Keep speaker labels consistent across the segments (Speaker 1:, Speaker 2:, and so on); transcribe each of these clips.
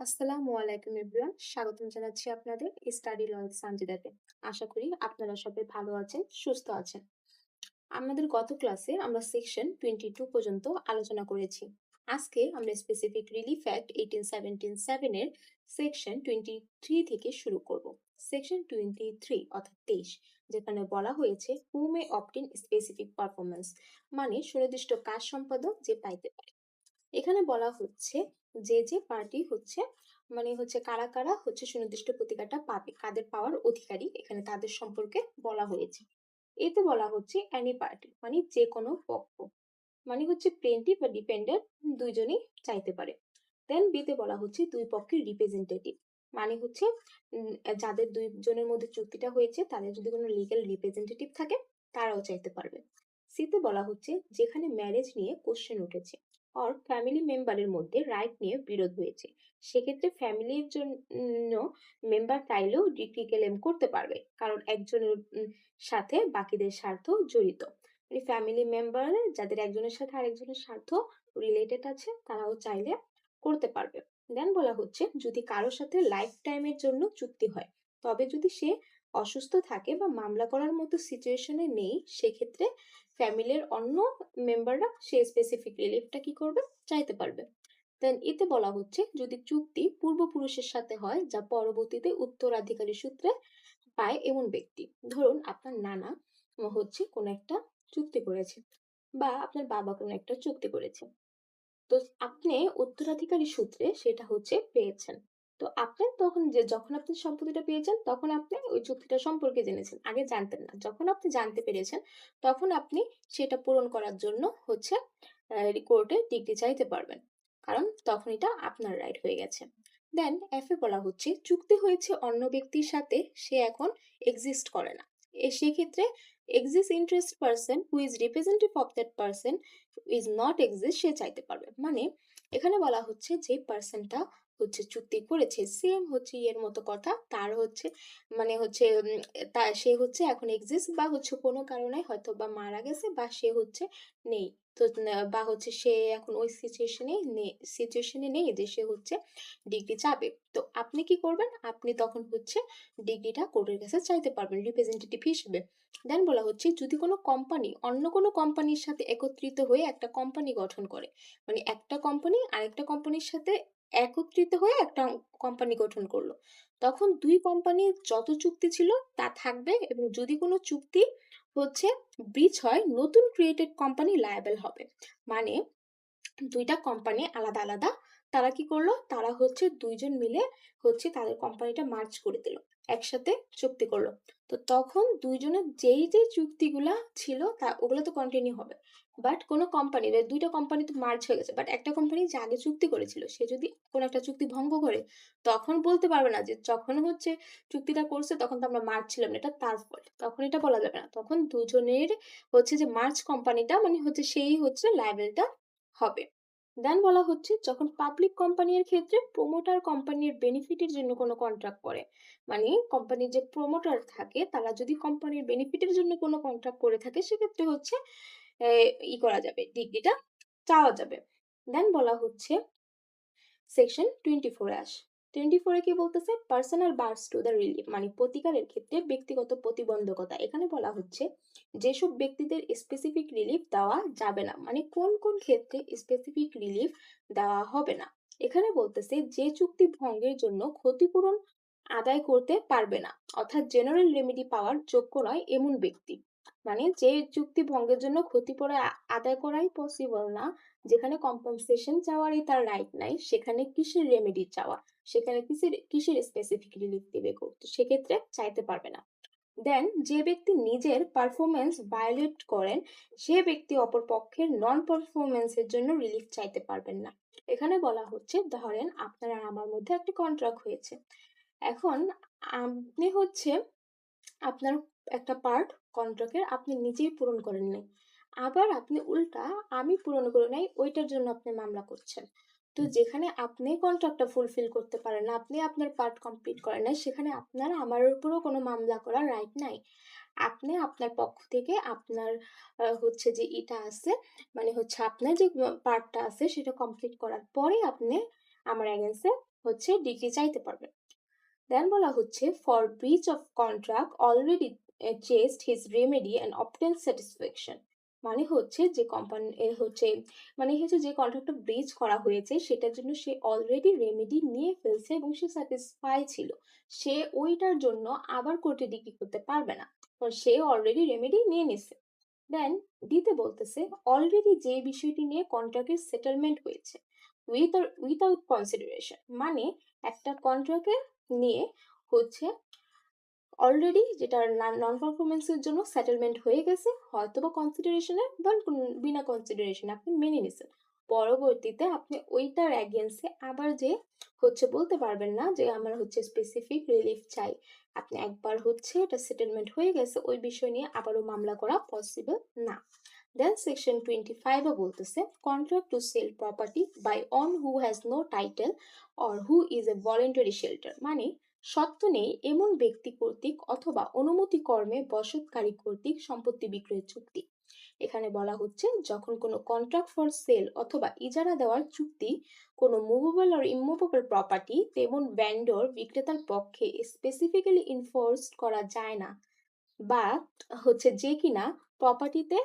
Speaker 1: আসসালামু আলাইকুম এভরিওয়ান। স্বাগতম জানাচ্ছি আপনাদের স্টাডি লয়েড সানজিদাতে আশা করি আপনারা সবাই ভালো আছেন, সুস্থ আছেন। আমাদের গত ক্লাসে আমরা সেকশন টোয়েন্টি টু পর্যন্ত আলোচনা করেছি। আজকে আমরা specific relief act eighteen seventeen সেভেনের সেকশন টোয়েন্টি থ্রি থেকে শুরু করব। সেকশন টোয়েন্টি থ্রি অর্থাৎ তেইশ, যেখানে বলা হয়েছে who may obtain specific performance মানে সুনির্দিষ্ট কাজ সম্পাদক যে পাইতে পারে। এখানে বলা হচ্ছে যে যে পার্টি হচ্ছে মানে হচ্ছে কারা কারা হচ্ছে সুনির্দিষ্ট প্রতিকারটা পাবে, কাদের পাওয়ার অধিকারী এখানে তাদের সম্পর্কে বলা হয়েছে। এতে বলা হচ্ছে অ্যানি পার্টি মানে যে কোনো পক্ষ মানে হচ্ছে প্লেন্টিভ বা ডিপেন্ডেন্ট দুইজনই চাইতে পারে। দেন বিতে বলা হচ্ছে দুই পক্ষের রিপ্রেজেন্টেটিভ মানে হচ্ছে যাদের দুইজনের মধ্যে চুক্তিটা হয়েছে, তাদের যদি কোনো লিগ্যাল রিপ্রেজেন্টেটিভ থাকে, তারাও চাইতে পারবে। সিতে বলা হচ্ছে যেখানে ম্যারেজ নিয়ে কোশ্চেন উঠেছে অর ফ্যামিলি মেম্বারের মধ্যে রাইট নিয়ে বিরোধ হয়েছে। সেক্ষেত্রে ফ্যামিলির জন্য মেম্বার চাইলেও ডিগ্রি ক্লেম করতে পারবে, কারণ একজনের সাথে বাকিদের স্বার্থ জড়িত। মানে ফ্যামিলি মেম্বার যাদের একজনের সাথে আরেকজনের স্বার্থ রিলেটেড আছে, তারাও চাইলে করতে পারবে। দেন বলা হচ্ছে, যদি কারোর সাথে লাইফ টাইমের জন্য চুক্তি হয়, তবে যদি সে অসুস্থ থাকে বা মামলা করার মতো সিচুয়েশনে নেই, সেক্ষেত্রে ফ্যামিলির অন্য মেম্বাররা সেই স্পেসিফিক রিলিফটা কি করবে? চাইতে পারবে। দেন এতে বলা হচ্ছে, যদি চুক্তি পূর্বপুরুষের সাথে হয়, যা পরবর্তীতে উত্তরাধিকারী সূত্রে পায় এমন ব্যক্তি। ধরুন আপনার নানা হচ্ছে কোনো একটা চুক্তি করেছে বা আপনার বাবা কোনো একটা চুক্তি করেছে। তো আপনি উত্তরাধিকারী সূত্রে সেটা হচ্ছে পেয়েছেন। তো আপনি তখন যে, যখন আপনি সম্পত্তিটা পেয়েছেন তখন আপনি ওই চুক্তিটা সম্পর্কে জেনেছেন। আগে জানতেন না। যখন আপনি জানতে পেরেছেন, তখন আপনি সেটা পূরণ করার জন্য হচ্ছে কোর্টে ডিগ্রি চাইতে পারবেন। কারণ তখন এটা আপনার রাইট হয়ে গেছে। দেন এফে বলা হচ্ছে, চুক্তি হয়েছে অন্য ব্যক্তির সাথে, সে এখন এক্সিস্ট করে না। এ সেক্ষেত্রে exist interest person who is representative of that person is not exist সে চাইতে পারবে। মানে এখানে বলা হচ্ছে যে পার্সনটা হচ্ছে চুক্তি করেছে সেম হচ্ছে এর মতো কথা। তার হচ্ছে মানে হচ্ছে তা সে হচ্ছে এখন এক্সিস্ট বা হচ্ছে কোনো কারণে হয়তো বা মারা গেছে বা সে হচ্ছে নেই। তো বা হচ্ছে সে এখন ওই সিচুয়েশনে নেই সিচুয়েশনে নেই যে সে হচ্ছে ডিগ্রি চাবে। তো আপনি কি করবেন? আপনি তখন হচ্ছে ডিগ্রিটা কোর্টের কাছে চাইতে পারবেন রিপ্রেজেন্টেটিভ হিসেবে। দেন বলা হচ্ছে যদি কোনো কোম্পানি অন্য কোনো কোম্পানির সাথে একত্রিত হয়ে একটা কোম্পানি গঠন করে মানে একটা কোম্পানি আরেকটা কোম্পানির সাথে একত্রিত হয়ে একটা কোম্পানি গঠন করল। তখন দুই কোম্পানির যত চুক্তি ছিল তা থাকবে এবং যদি কোনো চুক্তি হচ্ছে ব্রিচ হয়, নতুন ক্রিয়েটেড কোম্পানি লায়াবেল হবে। মানে দুইটা কোম্পানি আলাদা আলাদা, তারা কি করল? তারা হচ্ছে দুইজন মিলে হচ্ছে তাদের কোম্পানিটা মার্জ করে দিল, একসাথে চুক্তি করল। তো তখন দুইজনের যেই যে চুক্তিগুলা ছিল তা, ওগুলো তো কন্টিনিউ হবে। বাট কোনো কোম্পানি দুইটা কোম্পানি তো মার্জ হয়ে গেছে। বাট একটা কোম্পানি যে আগে চুক্তি করেছিল, সে যদি কোনো একটা চুক্তি ভঙ্গ করে, তখন বলতে পারবে না যে যখন হচ্ছে চুক্তিটা করছে, তখন তো আমরা মার্জ ছিলাম না, এটা তার ফল্ট তখন এটা বলা যাবে না। তখন দুজনের হচ্ছে যে মার্জ কোম্পানিটা মানে হচ্ছে সেই হচ্ছে লাইবেলটা হবে। দেন বলা হচ্ছে, যখন পাবলিক কোম্পানির ক্ষেত্রে প্রমোটার কোম্পানির বেনিফিটের জন্য কোনো কন্ট্রাক্ট করে মানে কোম্পানির যে প্রমোটার থাকে, তারা যদি কোম্পানির বেনিফিটের জন্য কোনো কন্ট্রাক্ট করে থাকে, সেক্ষেত্রে হচ্ছে ই করা যাবে ডিগ্রিটা চাওয়া যাবে। দেন বলা হচ্ছে section twenty four as twenty ফোরে কি বলতেছে? Personal bars to the relief মানে প্রতিকারের ক্ষেত্রে ব্যক্তিগত প্রতিবন্ধকতা। এখানে বলা হচ্ছে যেসব ব্যক্তিদের স্পেসিফিক রিলিফ দেওয়া যাবে না মানে কোন কোন ক্ষেত্রে স্পেসিফিক রিলিফ দেওয়া হবে না। এখানে বলতেছে যে চুক্তি ভঙ্গের জন্য ক্ষতিপূরণ আদায় করতে পারবে না। অর্থাৎ জেনারেল রেমেডি পাওয়ার যোগ্য নয় এমন ব্যক্তি। মানে যে চুক্তি ভঙ্গের জন্য ক্ষতিপূরণ আদায় করাই পসিবল না। যেখানে কম্পেনসেশন চাওয়ারই তার রাইট নাই, সেখানে কিসের রেমেডি চাওয়া। সেখানে কিসের কিসের স্পেসিফিক রিলিফ দেবে করতে সেক্ষেত্রে চাইতে পারবে না। দেন যে ব্যক্তি নিজের পারফরমেন্স ভায়োলেট করেন, সে ব্যক্তি অপর পক্ষের নন পারফরমেন্সের জন্য রিলিফ চাইতে পারবেন না। এখানে বলা হচ্ছে, ধরেন আপনার আর আমার মধ্যে একটা কন্ট্রাক্ট হয়েছে। এখন আপনি হচ্ছে আপনার একটা পার্ট কন্ট্রাক্টের আপনি নিজেই পূরণ করেন নাই আবার আপনি উল্টা আমি পূরণ করে নাই ওইটার জন্য আপনি মামলা করছেন। তো যেখানে আপনি কন্ট্রাক্টটা ফুলফিল করতে পারেন না আপনি আপনার পার্ট কমপ্লিট করেন নাই সেখানে আপনার আমার উপরও কোনো মামলা করার রাইট নাই। আপনি আপনার পক্ষ থেকে আপনার হচ্ছে যে এটা আছে মানে হচ্ছে আপনার যে পার্টটা আছে সেটা কমপ্লিট করার পরে আপনি আমার এগেন্সে হচ্ছে ডিগ্রি চাইতে পারবেন। দেন বলা হচ্ছে for breach of contract already chose his remedy and obtain satisfaction মানে হচ্ছে যে কোম্পানি হচ্ছে মানে হচ্ছে যে কন্ট্রাক্টটা ব্রিচ করা হয়েছে, সেটার জন্য সে অলরেডি রেমেডি নিয়ে ফেলছে এবং সে স্যাটিসফাই ছিল। সে ওইটার জন্য আবার কোর্টে ডিগ্রি করতে পারবে না, কারণ সে অলরেডি রেমেডি নিয়ে নিছে। দেন দিতে বলতেছে অলরেডি যে বিষয়টি নিয়ে কন্ট্রাক্টের সেটেলমেন্ট হয়েছে উইথ উইথাউট কনসিডারেশন মানে একটা কন্ট্রাক্টের নিয়ে হচ্ছে অলরেডি যেটা নন পারফরমেন্সের জন্য সেটেলমেন্ট হয়ে গেছে হয়তো বা কনসিডারেশনে বা বিনা কনসিডারেশনে আপনি মেনে নিছেন। পরবর্তীতে আপনি ওইটার অ্যাগেন্সে আবার যে হচ্ছে বলতে পারবেন না যে আমার হচ্ছে স্পেসিফিক রিলিফ চাই। আপনি একবার হচ্ছে এটা সেটেলমেন্ট হয়ে গেছে, ওই বিষয় নিয়ে আবারও মামলা করা পসিবল না। দেন সেকশন টোয়েন্টি ফাইভও বলতেছে contract to sell property by one who has no title or who is a voluntary settler মানে সত্য নেই এমন ব্যক্তি কর্তৃক অথবা অনুমতি কর্মে বসতকারী কর্তৃক সম্পত্তি বিক্রয়ের চুক্তি। এখানে বলা হচ্ছে যখন কোনো কন্ট্রাক্ট ফর সেল অথবা ইজারা দেওয়ার চুক্তি কোনো মুভেবল আর ইমুভেবল প্রপার্টি তেমন ভ্যান্ডর বিক্রেতার পক্ষে স্পেসিফিক্যালি ইনফোর্স করা যায় না বা হচ্ছে যে কিনা প্রপার্টিতে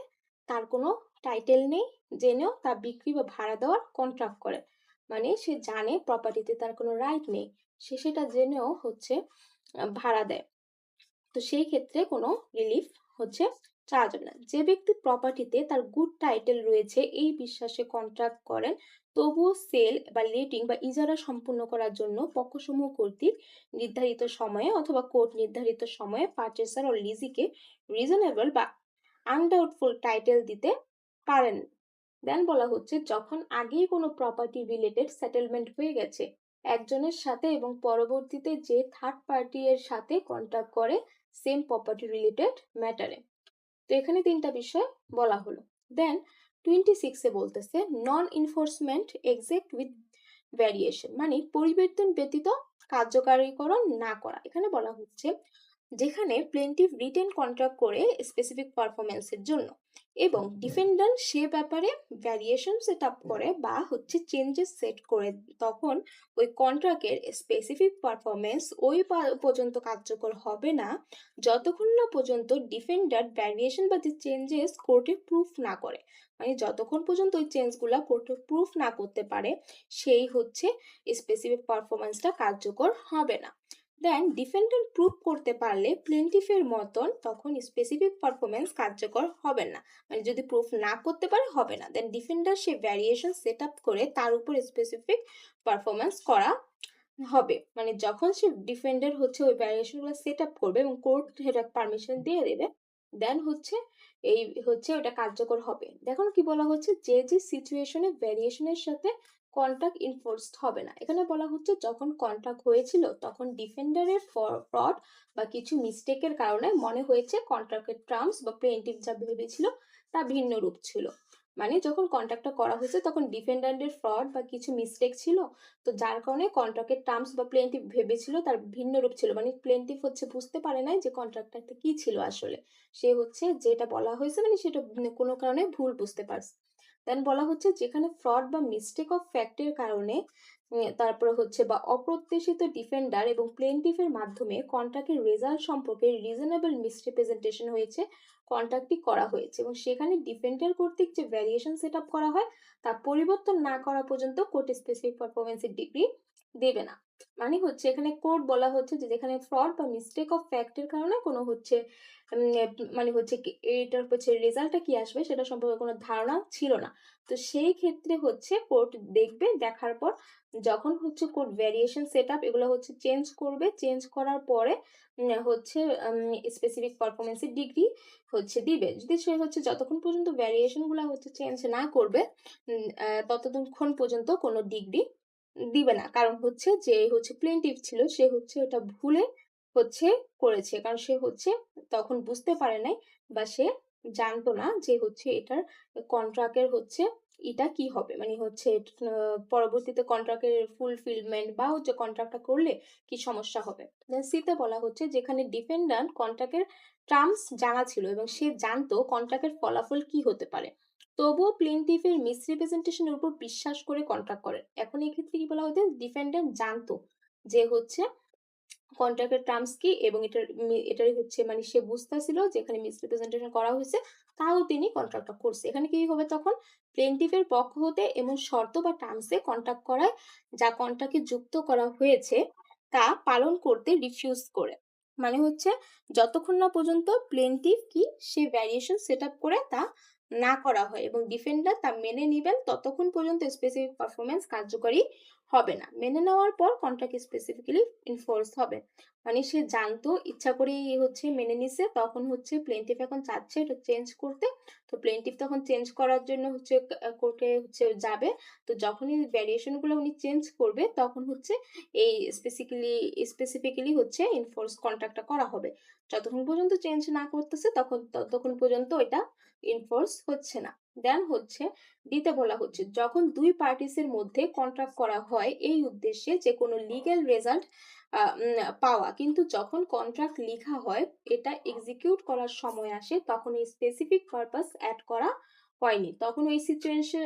Speaker 1: তার কোনো টাইটেল নেই, জেনেও তা বিক্রি বা ভাড়া দেওয়ার কন্ট্রাক্ট করে। মানে সে জানে প্রপার্টিতে তার কোনো রাইট নেই, সে সেটা জেনেও হচ্ছে ভাড়া দেয়। তো সেই ক্ষেত্রে কোনো রিলিফ হচ্ছে চাওয়া যাবে না। যে ব্যক্তি প্রপার্টিতে তার গুড টাইটেল রয়েছে, এই বিশ্বাসে কন্ট্রাক্ট করেন, তবুও সেল বা লেটিং বা ইজারা সম্পূর্ণ করার জন্য পক্ষসমূহ কর্তৃক নির্ধারিত সময়ে অথবা কোর্ট নির্ধারিত সময়ে পার্চেসার ও লিজিকে রিজনেবল বা আনডাউটফুল টাইটেল দিতে পারেন। দেন বলা হচ্ছে, যখন আগেই কোনো প্রপার্টি রিলেটেড সেটেলমেন্ট হয়ে গেছে, একজনের সাথে এবং পরবর্তীতে যে থার্ড পার্টি এর সাথে কন্ট্যাক্ট করে সেম প্রপার্টি রিলেটেড ম্যাটারে তো এখানে তিনটা বিষয় বলা হলো। দেন টোয়েন্টি সিক্সে বলতেছে non enforcement exact with variation মানে পরিবর্তন ব্যতীত কার্যকারীকরণ না করা। এখানে বলা হচ্ছে যেখানে প্লেন্টিভ রিটেন কন্ট্রাক্ট করে স্পেসিফিক পারফরমেন্সের জন্য এবং ডিফেন্ডার সে ব্যাপারে ভ্যারিয়েশন সেট আপ করে বা হচ্ছে চেঞ্জেস সেট করে তখন ওই কন্ট্রাক্টের স্পেসিফিক পারফরমেন্স ওই পর্যন্ত কার্যকর হবে না। যতক্ষণ না পর্যন্ত ডিফেন্ডার ভ্যারিয়েশন বা যে চেঞ্জেস কোর্টে প্রুফ না করে মানে যতক্ষণ পর্যন্ত ওই চেঞ্জগুলো কোর্টে প্রুফ না করতে পারে সেই হচ্ছে স্পেসিফিক পারফরমেন্সটা কার্যকর হবে না। দেন ডিফেন্ডার প্রুভ করতে পারলে প্লেন্টিফের মতন তখন স্পেসিফিক পারফরমেন্স কার্যকর হবে না। মানে যদি প্রুফ না করতে পারে, হবে না। দেন ডিফেন্ডার সে ভ্যারিয়েশন সেট আপ করে তার উপর স্পেসিফিক পারফরমেন্স করা হবে। মানে যখন সে ডিফেন্ডার হচ্ছে ওই ভ্যারিয়েশনগুলো সেট আপ করবে এবং কোর্ট সেটা পারমিশন দিয়ে দেবে দেন হচ্ছে এই হচ্ছে ওটা কার্যকর হবে। দেখুন কি বলা হচ্ছে, যে যে সিচুয়েশনে ভ্যারিয়েশনের সাথে কন্ট্রাক্ট ইনফোর্সড হবে না। এখানে বলা হচ্ছে, যখন কন্ট্রাক্ট হয়েছিল, তখন ডিফেন্ডারের ফ্রড বা কিছু মিস্টেকের কারণে মনে হয়েছে কন্ট্রাক্টের টার্মস বা প্লেন্টিভ যা ভেবেছিল, তা ভিন্ন রূপ ছিল। মানে যখন কন্ট্রাক্টটা করা হয়েছে, তখন ডিফেন্ডারের ফ্রড বা কিছু মিস্টেক ছিল, তো যার কারণে কন্ট্রাক্টের টার্মস বা প্লেন্টিভ ভেবেছিল, তার ভিন্ন রূপ ছিল। মানে প্লেন্টিভ হচ্ছে বুঝতে পারে নাই যে কন্ট্রাক্টটা কি ছিল আসলে। সে হচ্ছে যেটা বলা হয়েছে মানে সেটা কোনো কারণে ভুল বুঝতে পারছে। দেন বলা হচ্ছে যেখানে ফ্রড বা মিস্টেক অফ ফ্যাক্টের কারণে তারপরে হচ্ছে বা অপ্রত্যাশিত ডিফেন্ডার এবং প্লেন্টিফের মাধ্যমে কন্ট্রাক্টের রেজাল্ট সম্পর্কে রিজনেবল মিসরিপ্রেজেন্টেশন হয়েছে কন্ট্রাক্টটি করা হয়েছে এবং সেখানে ডিফেন্ডার কর্তৃক যে ভ্যারিয়েশন সেট আপ করা হয়, তা পরিবর্তন না করা পর্যন্ত কোর্ট স্পেসিফিক পারফরমেন্সের ডিগ্রি দেবে না। মানে হচ্ছে এখানে কোর্ট বলা হচ্ছে যে যেখানে ফ্রড বা মিস্টেক অফ ফ্যাক্টের কারণে কোনো হচ্ছে মানে হচ্ছে এটার হচ্ছে রেজাল্টটা কি আসবে সেটা সম্পর্কে কোনো ধারণা ছিল না। তো সেই ক্ষেত্রে হচ্ছে কোর্ট দেখবে, দেখার পর যখন হচ্ছে কোর্ট ভ্যারিয়েশন সেট আপ এগুলো হচ্ছে চেঞ্জ করবে চেঞ্জ করার পরে হচ্ছে স্পেসিফিক পারফরমেন্সের ডিগ্রি হচ্ছে দিবে। যদি সে হচ্ছে যতক্ষণ পর্যন্ত ভ্যারিয়েশনগুলো হচ্ছে চেঞ্জ না করবে ততক্ষণ পর্যন্ত কোনো ডিগ্রি দিবে না। কারণ হচ্ছে যে, হচ্ছে প্লেন্টিভ ছিল, সে হচ্ছে ওটা ভুলে হচ্ছে করেছে। কারণ সে হচ্ছে তখন বুঝতে পারে নাই বা সে জানতো না যে হচ্ছে এটার কন্ট্রাক্টের হচ্ছে এটা কি হবে। মানে হচ্ছে পরবর্তীতে কন্ট্রাক্টের ফুলফিলমেন্ট বা হচ্ছে কন্ট্রাক্টটা করলে কি সমস্যা হবে। সিতে বলা হচ্ছে যেখানে ডিফেন্ডার কন্ট্রাক্টের টার্মস জানা ছিল এবং সে জানতো কন্ট্রাক্টের ফলাফল কি হতে পারে। তবুও প্লেনটিফের মিসরিপ্রেজেন্টেশনের উপর বিশ্বাস করে কন্ট্রাক্ট করেন। এখন এক্ষেত্রে কি বলা হতো ডিফেন্ডেন্ট জানতো যে হচ্ছে কন্ট্রাক্টের টার্মস কি এবং এটার এটারই হচ্ছে মানে সে বুঝতেছিল যে এখানে মিসরিপ্রেজেন্টেশন করা হয়েছে, তাও তিনি কন্ট্রাক্টটা করছে। এখানে কি হবে তখন? প্লেন্টিফের পক্ষ হতে এবং শর্ত বা টার্মসে কন্ট্রাক্ট করায় যা কন্ট্রাক্টে যুক্ত করা হয়েছে তা পালন করতে রিফিউজ করে। মানে হচ্ছে যতক্ষণ না পর্যন্ত প্লেন্টিভ কি সে ভ্যারিয়েশন সেট আপ করে তা না করা হয় এবং ডিফেন্ডার তা মেনে নেবেন ততক্ষণ পর্যন্ত স্পেসিফিক পারফরমেন্স কার্যকরী হবে না। মেনে নেওয়ার পর কন্ট্রাক্ট স্পেসিফিক্যালি ইনফোর্স হবে। মানে সে জানতো, ইচ্ছা করে হচ্ছে মেনে নিছে, তখন হচ্ছে প্লেন্টিফ এখন চাচ্ছে এটা চেঞ্জ করতে। তো প্লেন্টিফ তখন চেঞ্জ করার জন্য হচ্ছে কোর্টে হচ্ছে যাবে। তো যখনই ভ্যারিয়েশনগুলো উনি চেঞ্জ করবে, তখন হচ্ছে এই স্পেসিফিক্যালি স্পেসিফিক্যালি হচ্ছে ইনফোর্স কন্ট্রাক্টটা করা হবে। যতক্ষণ পর্যন্ত চেঞ্জ না করতেছে, তখন, ততক্ষণ পর্যন্ত এটা ইনফোর্স হচ্ছে না। দেন হচ্ছে, দিতে বলা হচ্ছে, যখন দুই পার্টিসের মধ্যে কন্ট্রাক্ট করা হয়, এই উদ্দেশ্যে যে কোনো লিগ্যাল রেজাল্ট পাওয়া। কিন্তু যখন কন্ট্রাক্ট লেখা হয়, এটা এক্সিকিউট করার সময় আসে, তখন এই স্পেসিফিক পারপাস অ্যাড করা হয়নি। তখন ওই সিচুয়েশন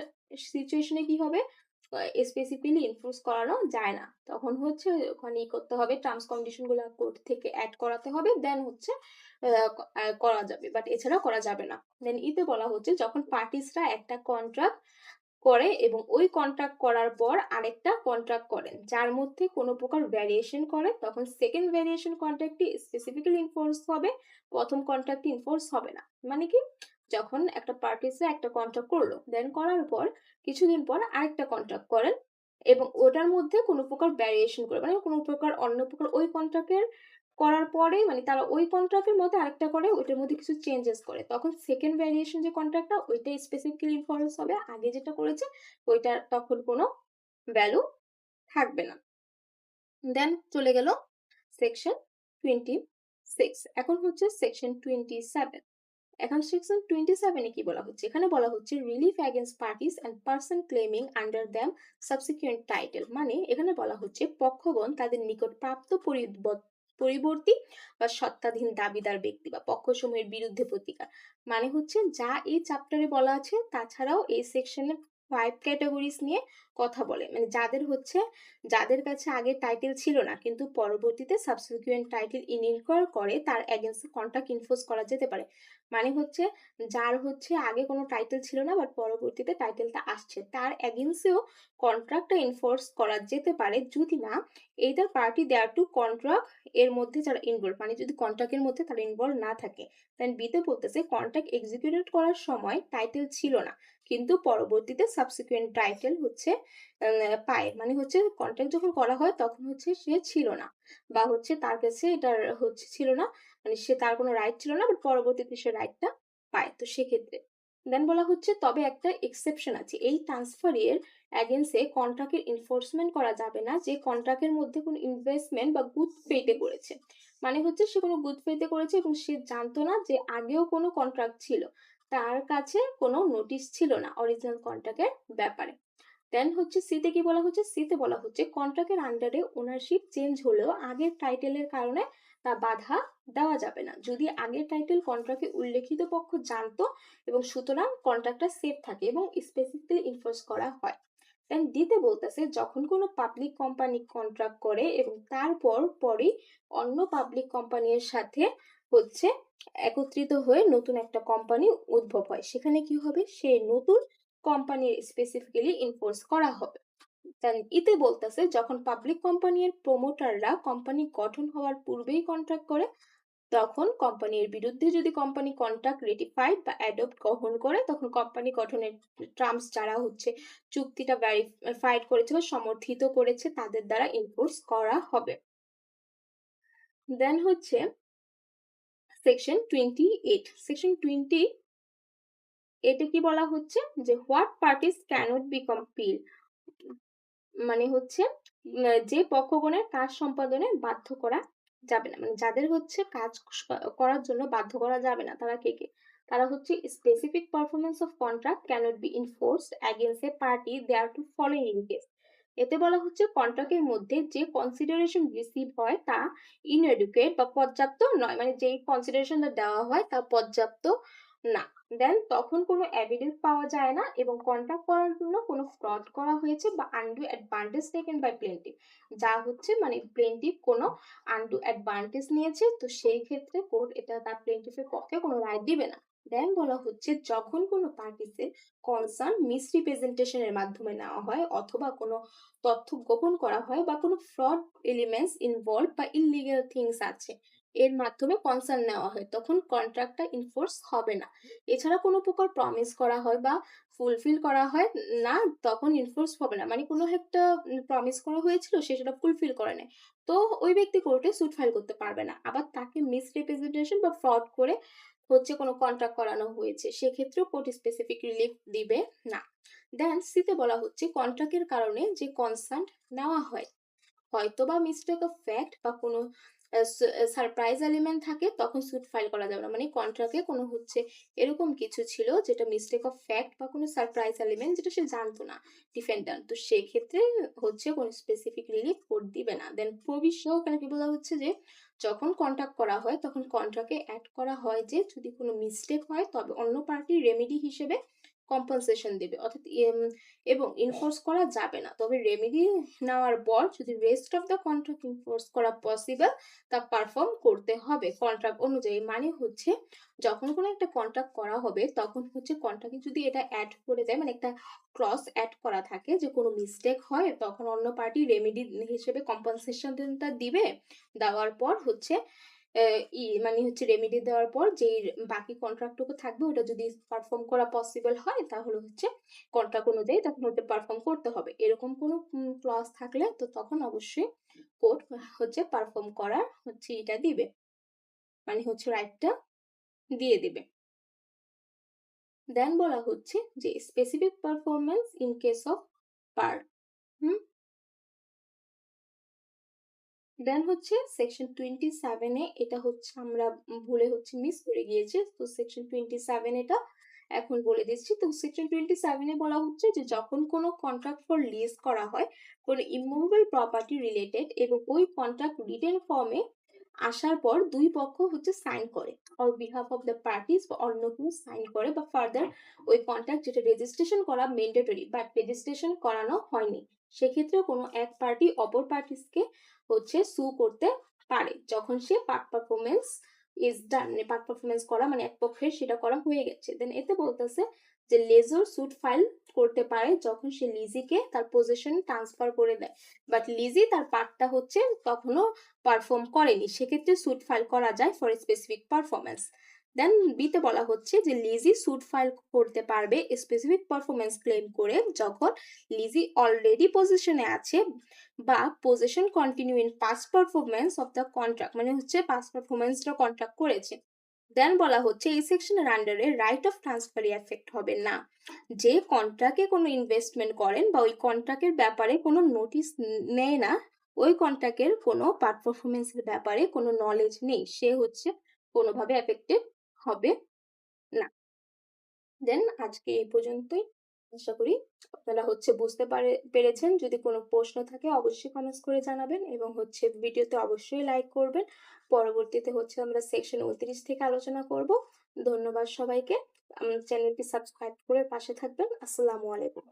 Speaker 1: সিচুয়েশনে কি হবে? স্পেসিফিকলি ইনফোর্স করানো যায় না। তখন হচ্ছে ওখানে ই করতে হবে টার্মস কন্ডিশনগুলো কোর্ট থেকে অ্যাড করাতে হবে দেন হচ্ছে করা যাবে। বাট এছাড়া করা যাবে না। দেন ইতে বলা হচ্ছে, যখন পার্টিসরা একটা কন্ট্রাক্ট করে এবং ওই কন্ট্রাক্ট করার পর আরেকটা কন্ট্রাক্ট করেন, যার মধ্যে কোনো প্রকার ভ্যারিয়েশন করে, তখন সেকেন্ড ভ্যারিয়েশন কন্ট্রাক্টটি স্পেসিফিক্যালি ইনফোর্স হবে, প্রথম কন্ট্রাক্টটি ইনফোর্স হবে না। মানে কি? যখন একটা পার্টিসে একটা কন্ট্রাক্ট করল দেন করার পর কিছুদিন পর আরেকটা কন্ট্রাক্ট করেন এবং ওটার মধ্যে কোনো প্রকার ভ্যারিয়েশন করে মানে কোনো প্রকার অন্য প্রকার ওই কন্ট্রাক্টের করার পরে মানে তারা ওই কন্ট্রাক্টের মধ্যে আরেকটা করে, ওইটার মধ্যে কিছু চেঞ্জেস করে। তখন সেকেন্ড ভ্যারিয়েশন যে কন্ট্রাক্টটা ওইটা স্পেসিফিক্যালি ইনফরমেন্স হবে। আগে যেটা করেছে, ওইটার তখন কোনো ভ্যালু থাকবে না। দেন চলে গেল সেকশন টোয়েন্টি সিক্স এখন হচ্ছে সেকশন টোয়েন্টি সেভেন এখন সেকশন টোয়েন্টি সেভেনে কি বলা হচ্ছে? এখানে বলা হচ্ছে relief against parties and person claiming under them subsequent title মানে এখানে বলা হচ্ছে পক্ষগণ তাদের নিকট প্রাপ্ত পরিবর্তী বা সত্তাধীন দাবিদার ব্যক্তি বা পক্ষসমূহের বিরুদ্ধে প্রতিকার। মানে হচ্ছে যা এই চ্যাপ্টারে বলা আছে, তাছাড়াও এই সেকশনে ফাইভ ক্যাটাগরিজ নিয়ে কথা বলে। মানে যাদের হচ্ছে, যাদের কাছে আগে টাইটেল ছিল না, কিন্তু পরবর্তীতে সাবসিকুয়েন্ট টাইটেল ইনকোয়ার করে, তার এগেন্সে কন্ট্রাক্ট ইনফোর্স করা যেতে পারে। মানে হচ্ছে, যার হচ্ছে আগে কোনো টাইটেল ছিল না বাট পরবর্তীতে টাইটেলটা আসছে, তার এগেন্সেও কন্ট্রাক্টটা ইনফোর্স করা যেতে পারে। যদি না এইটার পার্টি দেয়ার টু কন্ট্রাক্ট এর মধ্যে যারা ইনভলভ মানে যদি কন্ট্রাক্টের মধ্যে তারা ইনভলভ না থাকে দেন বিতে বলতেছে কন্ট্রাক্ট এক্সিকিউটেড করার সময় টাইটেল ছিল না। কিন্তু পরবর্তীতে সাবসিকুয়েন্ট টাইটেল হচ্ছে পায় মানে হচ্ছে কন্ট্রাক্ট যখন করা হয় তখন হচ্ছে সে ছিল না। বা হচ্ছে তার কাছে এটার হচ্ছে ছিল না। মানে সে তার কোনো রাইট ছিল না বাট পরবর্তীতে সে রাইটটা পায়। তো সেক্ষেত্রে দেন বলা হচ্ছে তবে একটা এক্সেপশন আছে। এই ট্রান্সফারের অ্যাগেন্সে কন্ট্রাক্টের এনফোর্সমেন্ট করা যাবে না। যে কন্ট্রাক্টের মধ্যে কোনো ইনভেস্টমেন্ট বা গুড ফেতে করেছে। মানে হচ্ছে সে কোনো গুড ফেতে করেছে এবং সে জানতো না যে আগেও কোনো কন্ট্রাক্ট ছিল। তার কাছে কোনো নোটিশ ছিল না অরিজিনাল কন্ট্রাক্টের ব্যাপারে। দেন হচ্ছে সিতে কি বলা হচ্ছে? সিতে বলা হচ্ছে কন্ট্রাক্টের আন্ডারে ওনারশিপ চেঞ্জ হলেও আগের টাইটেলের কারণে তা বাধা দেওয়া যাবে না। যদি আগের টাইটেল কন্ট্রাক্টে উল্লেখিত পক্ষ জানতো এবং সুতরাং কন্ট্রাক্টটা সেফ থাকে এবং স্পেসিফিক্যালি ইনফোর্স করা হয়। দেন দিতে বলতেছে যখন কোনো পাবলিক কোম্পানি কন্ট্রাক্ট করে এবং তারপর পরে অন্য পাবলিক কোম্পানির সাথে হচ্ছে একত্রিত হয়ে নতুন একটা কোম্পানি উদ্ভব হয়। সেখানে কি হবে? সেই নতুন কোম্পানির স্পেসিফিক্যালি ইনফোর্স করা হবে। ইতে বলতেছে, যখন পাবলিক কোম্পানির প্রমোটাররা কোম্পানি গঠন হওয়ার পূর্বেই কন্ট্রাক্ট করে, তখন কোম্পানির বিরুদ্ধে যদি কোম্পানি কন্ট্রাক্ট রেটিফাইড বা অ্যাডপ্ট গ্রহণ করে, তখন কোম্পানি গঠনের টার্মস যারা হচ্ছে, চুক্তিটা ভেরিফাইড করেছে বা সমর্থিত করেছে, তাদের দ্বারা ইনফোর্স করা হবে। দেন হচ্ছে section twenty eight section twenty এতে কি বলা হচ্ছে? যে what parties cannot be compelled মানে হচ্ছে, যে পক্ষগণের কাজ সম্পাদনে বাধ্য করা যাবে না। মানে যাদের হচ্ছে কাজ করার জন্য বাধ্য করা যাবে না, তারা কে কে? তারা হচ্ছে specific performance of contract cannot be enforced against a party they are to follow in case এতে বলা হচ্ছে কন্ট্রাক্টের মধ্যে যে কনসিডারেশন রিসিভ হয় তা ইনএডুকেট বা পর্যাপ্ত নয়। মানে যেই কনসিডারেশনটা দেওয়া হয় তা পর্যাপ্ত না। দেন তখন কোনো এভিডেন্স পাওয়া যায় না এবং কন্ট্রাক্ট করার জন্য কোনো ফ্রড করা হয়েছে বা undue advantage taken by plaintiff যা হচ্ছে মানে প্লেন্টিভ কোনো আনডু অ্যাডভান্টেজ নিয়েছে, তো সেই ক্ষেত্রে কোর্ট এটা তার প্লেন্টিফের পক্ষে কোনো রায় দিবে না। দেন বলা হচ্ছে যখন কোনো পার্টিসে কনসার্ন মিসরিপ্রেজেন্টেশনের মাধ্যমে নেওয়া হয় অথবা কোনো তথ্য গোপন করা হয় বা কোনো ফ্রড এলিমেন্টস ইনভলভ বা ইলিগাল থিংস আছে, এর মাধ্যমে কনসার্ন নেওয়া হয়, তখন কন্ট্রাক্টটা ইনফোর্স হবে না। এছাড়া কোনো প্রকার প্রমিস করা হয় বা ফুলফিল করা হয় না, তখন ইনফোর্স হবে না। মানে কোনো একটা প্রমিস করা হয়েছিল, সে সেটা ফুলফিল করে নেয়। তো ওই ব্যক্তি কোর্টে সুট ফাইল করতে পারবে না। আবার তাকে মিসরিপ্রেজেন্টেশন বা ফ্রড করে হচ্ছে কোনো কন্ট্রাক্ট করানো হয়েছে, সেক্ষেত্রেও কোর্ট স্পেসিফিক রিলিফ দিবে না। দেন সিতে বলা হচ্ছে কন্ট্রাক্টের কারণে যে কনসার্ন নেওয়া হয় হয়তো বা মিস্টেক অফ ফ্যাক্ট বা কোনো সারপ্রাইজ এলিমেন্ট থাকে, তখন সুট ফাইল করা যাবে না। মানে কন্ট্রাক্টে কোনো হচ্ছে এরকম কিছু ছিল যেটা মিস্টেক অফ ফ্যাক্ট বা কোনো সারপ্রাইজ এলিমেন্ট যেটা সে জানতো না ডিফেন্ডার তো সেক্ষেত্রে হচ্ছে কোনো স্পেসিফিক রিলিফ কোর্ট দিবে না। দেন প্রবিশ্য ওখানে কি বলা হচ্ছে যে যখন কন্ট্রাক্ট করা হয়, তখন কন্ট্রাক্টে অ্যাড করা হয় যে, যদি কোনো মিস্টেক হয়, তবে অন্য পার্টির রেমেডি হিসেবে কম্পেনসেশন দেবে। অর্থাৎ এবং ইনফোর্স করা যাবে না। তবে রেমেডি নেওয়ার পর যদি rest of the contract enforce করা পসিবল তা পারফর্ম করতে হবে। কন্ট্রাক্ট অনুযায়ী মানে হচ্ছে, যখন কোনো একটা কন্ট্রাক্ট করা হবে, তখন হচ্ছে কন্ট্রাক্টে যদি এটা অ্যাড করে দেয় মানে একটা ক্লস অ্যাড করা থাকে যে কোনো মিস্টেক হয়, তখন অন্য পার্টি রেমেডি হিসেবে কম্পেনসেশনটা দিবে। দেওয়ার পর হচ্ছে ই মানে হচ্ছে রেমেডি দেওয়ার পর যে বাকি কন্ট্রাক্টটুকু থাকবে ওটা যদি পারফর্ম করা পসিবল হয়, তাহলে হচ্ছে কন্ট্রাক্ট অনুযায়ী তখন হচ্ছে পারফর্ম করতে হবে। এরকম কোনো ক্লজ থাকলে তো তখন অবশ্যই কোর্ট হচ্ছে পারফর্ম করা হচ্ছে এটা দিবে। মানে হচ্ছে রাইটটা দিয়ে দিবে। দেন বলা হচ্ছে যে specific performance in case of part hmm? Then হচ্ছে সেকশন টোয়েন্টি সেভেনে এটা হচ্ছে আমরা ভুলে হচ্ছে মিস করে গিয়েছি। তো সেকশন টোয়েন্টি সেভেন এটা এখন বলে দিচ্ছি। তো সেকশন টোয়েন্টি সেভেনে বলা হচ্ছে যে যখন কোনো কন্ট্রাক্ট ফর লিজ করা হয়, কোনো ইমুভেবল প্রপার্টি রিলেটেড এবং ওই কন্ট্রাক্ট রিটেন ফর্মে আসার পর দুই পক্ষ হচ্ছে সাইন করে। Or behalf of the parties বা অন্য কেউ সাইন করে বা ফার্দার ওই কন্ট্রাক্ট যেটা রেজিস্ট্রেশন করা ম্যান্ডেটরি বাট রেজিস্ট্রেশন করানো হয়নি। সেক্ষেত্রে কোনো এক পার্টি অপর পার্টিসকে হচ্ছে সু করতে পারে। যখন সে পার্ট পারফরমেন্স ইজ ডান মানে পার্ট পারফরমেন্স করা মানে এক পক্ষের সেটা করা হয়ে গেছে। দেন এতে বলতেছে যে লেজর স্যুট ফাইল করতে পারে যখন সে লিজিকে তার পজিশন ট্রান্সফার করে দেয়। বাট লিজি তার পার্টটা হচ্ছে তখনও পারফর্ম করেনি। সেক্ষেত্রে স্যুট ফাইল করা যায় ফর স্পেসিফিক পারফরমেন্স দেন বিতে বলা হচ্ছে যে লিজি সুট ফাইল করতে পারবে স্পেসিফিক পারফরমেন্স ক্লেম করে যখন লিজি অলরেডি পজিশনে আছে বা position continue in past performance of the contract মানে হচ্ছে পাস্ট পারফরমেন্সটা কন্ট্রাক্ট করেছে। দেন বলা হচ্ছে এই সেকশনের আন্ডারে রাইট অফ ট্রান্সফারি এফেক্ট হবে না। যে কন্ট্রাক্টে কোনো ইনভেস্টমেন্ট করেন বা ওই কন্ট্রাক্টের ব্যাপারে কোনো নোটিশ নেয় না, ওই কন্ট্রাক্টের কোনো পারফরমেন্সের ব্যাপারে কোনো নলেজ নেই। সে হচ্ছে কোনোভাবে এফেক্টেড হবে না। দেন আজকে এই পর্যন্তই। আশা করি আপনারা হচ্ছে বুঝতে পারে, পেরেছেন। যদি কোনো প্রশ্ন থাকে অবশ্যই কমেন্টস করে জানাবেন এবং হচ্ছে ভিডিওতে অবশ্যই লাইক করবেন। পরবর্তীতে হচ্ছে আমরা সেকশন উনত্রিশ থেকে আলোচনা করব। ধন্যবাদ সবাইকে। চ্যানেলটি সাবস্ক্রাইব করে পাশে থাকবেন। আসসালামু আলাইকুম।